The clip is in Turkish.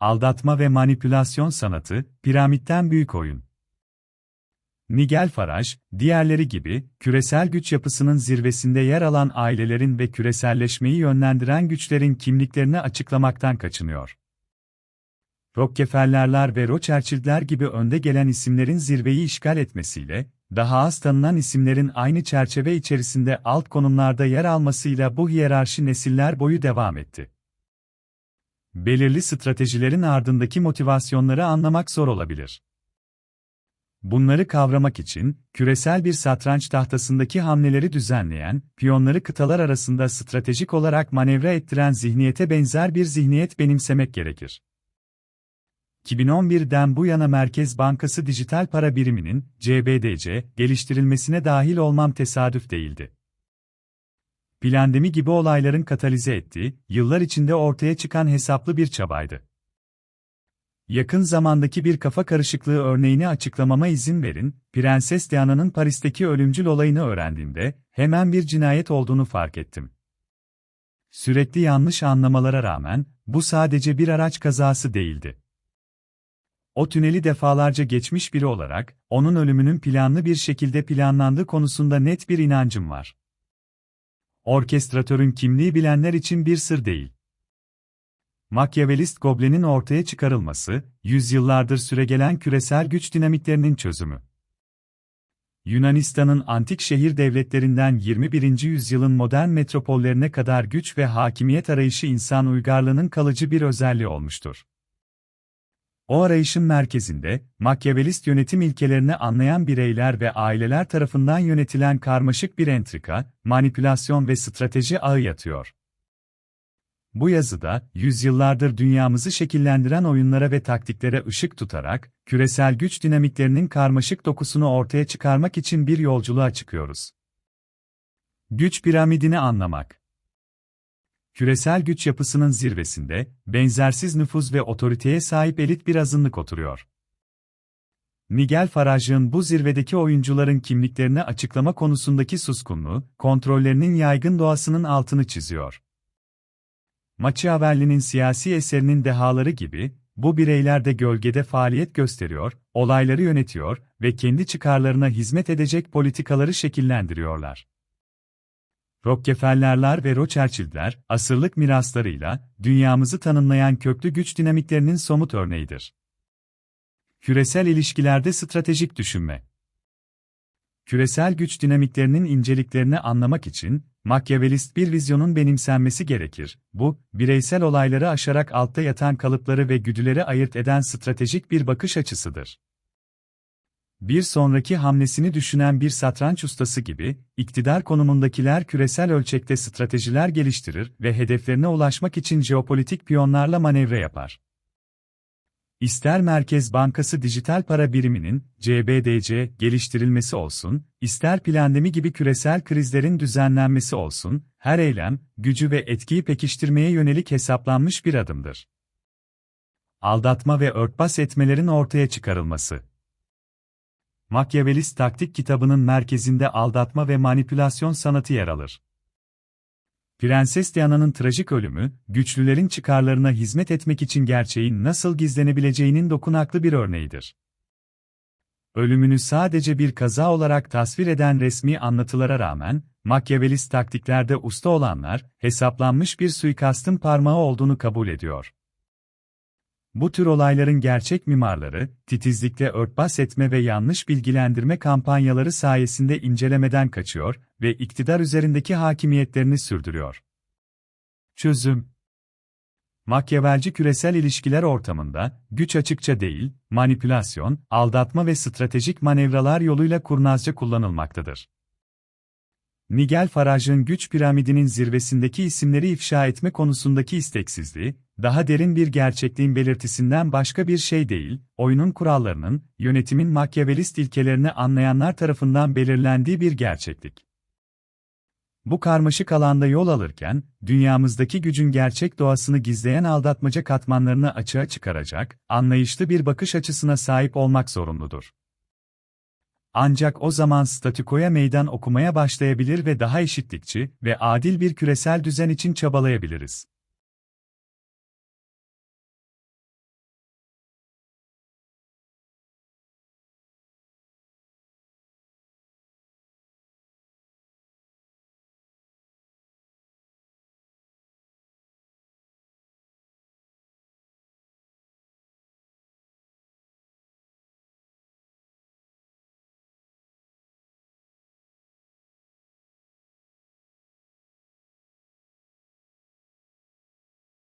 Aldatma ve manipülasyon sanatı, piramitten büyük oyun. Nigel Farage, diğerleri gibi, küresel güç yapısının zirvesinde yer alan ailelerin ve küreselleşmeyi yönlendiren güçlerin kimliklerini açıklamaktan kaçınıyor. Rockefeller'lar ve Rothschild'ler gibi önde gelen isimlerin zirveyi işgal etmesiyle, daha az tanınan isimlerin aynı çerçeve içerisinde alt konumlarda yer almasıyla bu hiyerarşi nesiller boyu devam etti. Belirli stratejilerin ardındaki motivasyonları anlamak zor olabilir. Bunları kavramak için, küresel bir satranç tahtasındaki hamleleri düzenleyen, piyonları kıtalar arasında stratejik olarak manevra ettiren zihniyete benzer bir zihniyet benimsemek gerekir. 2011'den bu yana Merkez Bankası dijital para biriminin, CBDC, geliştirilmesine dahil olmam tesadüf değildi. Plandemi gibi olayların katalize ettiği, yıllar içinde ortaya çıkan hesaplı bir çabaydı. Yakın zamandaki bir kafa karışıklığı örneğini açıklamama izin verin, Prenses Diana'nın Paris'teki ölümcül olayını öğrendiğimde, hemen bir cinayet olduğunu fark ettim. Sürekli yanlış anlamalara rağmen, bu sadece bir araç kazası değildi. O tüneli defalarca geçmiş biri olarak, onun ölümünün planlı bir şekilde planlandığı konusunda net bir inancım var. Orkestratörün kimliği bilenler için bir sır değil. Makyavelist Goblin'in ortaya çıkarılması, yüzyıllardır süregelen küresel güç dinamiklerinin çözümü. Yunanistan'ın antik şehir devletlerinden 21. yüzyılın modern metropollerine kadar güç ve hakimiyet arayışı insan uygarlığının kalıcı bir özelliği olmuştur. O arayışın merkezinde, makyavelist yönetim ilkelerini anlayan bireyler ve aileler tarafından yönetilen karmaşık bir entrika, manipülasyon ve strateji ağı yatıyor. Bu yazıda, yüzyıllardır dünyamızı şekillendiren oyunlara ve taktiklere ışık tutarak, küresel güç dinamiklerinin karmaşık dokusunu ortaya çıkarmak için bir yolculuğa çıkıyoruz. Güç piramidini anlamak küresel güç yapısının zirvesinde, benzersiz nüfuz ve otoriteye sahip elit bir azınlık oturuyor. Miguel Farage'ın bu zirvedeki oyuncuların kimliklerini açıklama konusundaki suskunluğu, kontrollerinin yaygın doğasının altını çiziyor. Machiavelli'nin siyasi eserinin dehaları gibi, bu bireyler de gölgede faaliyet gösteriyor, olayları yönetiyor ve kendi çıkarlarına hizmet edecek politikaları şekillendiriyorlar. Rockefeller'lar ve Rothschild'ler, asırlık miraslarıyla, dünyamızı tanımlayan köklü güç dinamiklerinin somut örneğidir. Küresel ilişkilerde stratejik düşünme Küresel güç dinamiklerinin inceliklerini anlamak için, makyavelist bir vizyonun benimsenmesi gerekir. Bu, bireysel olayları aşarak altta yatan kalıpları ve güdüleri ayırt eden stratejik bir bakış açısıdır. Bir sonraki hamlesini düşünen bir satranç ustası gibi, iktidar konumundakiler küresel ölçekte stratejiler geliştirir ve hedeflerine ulaşmak için jeopolitik piyonlarla manevra yapar. İster Merkez Bankası dijital para biriminin, CBDC, geliştirilmesi olsun, ister plandemi gibi küresel krizlerin düzenlenmesi olsun, her eylem, gücü ve etkiyi pekiştirmeye yönelik hesaplanmış bir adımdır. Aldatma ve örtbas etmelerin ortaya çıkarılması Machiavellist Taktik kitabının merkezinde aldatma ve manipülasyon sanatı yer alır. Prenses Diana'nın trajik ölümü, güçlülerin çıkarlarına hizmet etmek için gerçeğin nasıl gizlenebileceğinin dokunaklı bir örneğidir. Ölümünü sadece bir kaza olarak tasvir eden resmi anlatılara rağmen, Machiavellist taktiklerde usta olanlar, hesaplanmış bir suikastın parmağı olduğunu kabul ediyor. Bu tür olayların gerçek mimarları, titizlikle örtbas etme ve yanlış bilgilendirme kampanyaları sayesinde incelemeden kaçıyor ve iktidar üzerindeki hakimiyetlerini sürdürüyor. Çözüm Makyavelci küresel ilişkiler ortamında, güç açıkça değil, manipülasyon, aldatma ve stratejik manevralar yoluyla kurnazca kullanılmaktadır. Nigel Farage'ın güç piramidinin zirvesindeki isimleri ifşa etme konusundaki isteksizliği, daha derin bir gerçekliğin belirtisinden başka bir şey değil, oyunun kurallarının, yönetimin makyavelist ilkelerini anlayanlar tarafından belirlendiği bir gerçeklik. Bu karmaşık alanda yol alırken, dünyamızdaki gücün gerçek doğasını gizleyen aldatmaca katmanlarını açığa çıkaracak, anlayışlı bir bakış açısına sahip olmak zorunludur. Ancak o zaman statükoya meydan okumaya başlayabilir ve daha eşitlikçi ve adil bir küresel düzen için çabalayabiliriz.